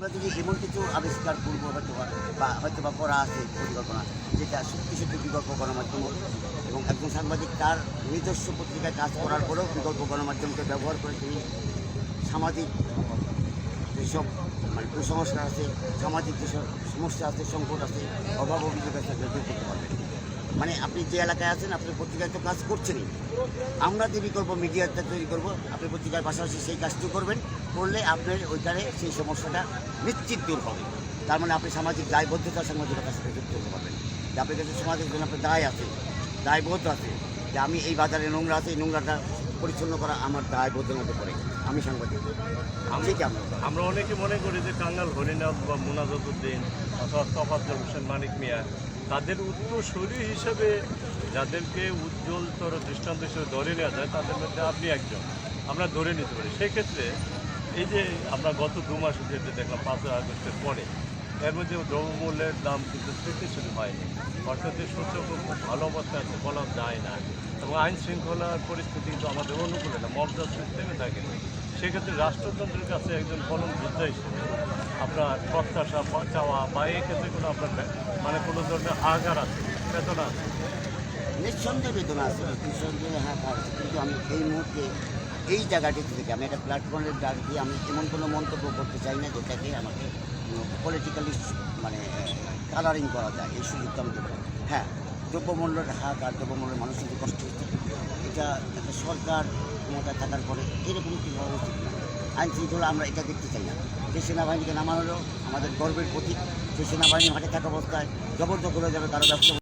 আমরা যদি এমন কিছু আবিষ্কার করব, হয়তো বা হয়তো বা করা আছে পরিকল্পনা, যেটা সত্যি সত্যি বিকল্প গণমাধ্যম এবং একজন সাংবাদিক তার নিজস্ব পত্রিকায় কাজ করার পরেও বিকল্প গণমাধ্যমকে ব্যবহার করে তিনি সামাজিক যেসব মানে কুসংস্কার আছে, সামাজিক যেসব সমস্যা আছে, সংকট আছে, অভাব অভিযোগ আছে করতে পারবেন। মানে আপনি যে এলাকায় আছেন আপনি পত্রিকায় তো কাজ করছেনই। আমরা যে বিকল্প মিডিয়াটা তৈরি করব আপনি পত্রিকার পাশাপাশি সেই কাজটি করবেন করলে আপনার ওইখানে সেই সমস্যাটা নিশ্চিত দূর হবে। তার মানে আপনি সামাজিক দায়বদ্ধতার সাংবাদিকতার সাথে যুক্ত হতে পারবেন। যে আপনার কাছে সমাজের জন্য আপনার দায় আছে দায়বদ্ধ আছে যে আমি এই বাজারে নোংরা আছে এই নোংরাটা পরিচ্ছন্ন করা আমার দায়বোধের মধ্যে পড়ে। আমি সাংবাদিক। ঠিক আমরা আমরা অনেকে মনে করি যে কাঙ্গাল হরিনাথ বা মুনাজাতুদ্দিন অথবা তফাজ্জল হোসেন মানিক মিয়া তাদের উত্তরসূরি হিসেবে যাদেরকে উজ্জ্বলতর দৃষ্টান্ত হিসেবে ধরে নেওয়া যায়, তাদের মধ্যে আপনি একজন। আমরা ধরে নিতে পারি। সেক্ষেত্রে এই যে আমরা গত দু মাস যেটা দেখলাম, পাঁচই আগস্টের পরে, এর মধ্যে দ্রব্যমূল্যের দাম কিন্তু স্থিতিশীল হয়নি। অর্থাৎ সূচক খুব ভালো অবস্থায় আছে, বলা যায় না। এবং আইন শৃঙ্খলার পরিস্থিতি কিন্তু আমাদের অনুকূলে না মর্যাদা সিস্টেমে থাকে। সেক্ষেত্রে রাষ্ট্রতন্ত্রের কাছে একজন ফলন যোদ্ধা হিসেবে আপনার প্রত্যাশা, চাওয়া বা এই ক্ষেত্রে কোনো আপনার মানে কোনো ধরনের আঘাত আছে, বেদনা আছে নিঃসন্দেহে বেদনা আছে, নিঃসন্দেহে হ্যাঁ আছে। কিন্তু আমি এই মুহূর্তে এই জায়গাটি থেকে আমি একটা প্ল্যাটফর্মের ডাক দিয়ে আমি এমন কোনো মন্তব্য করতে চাই না যেটাকে আমাকে পলিটিক্যালি মানে কালারিং করা যায়, এই সুযোগটা আমি। হ্যাঁ দ্রব্যমূল্যের হাত আর দ্রব্যমূল্যের মানুষের যে কষ্ট হচ্ছে এটা একটা সরকার ক্ষমতায় থাকার পরে এরকম কি হওয়া উচিত না আইন শৃঙ্খলা আমরা এটা দেখতে চাই না। যে সেনাবাহিনীকে নামানো হলো আমাদের গর্বের প্রতীক সেই সেনাবাহিনী মাঠে থাকা অবস্থায় জবরদখল হয়ে যাবে, কারও ব্যবসা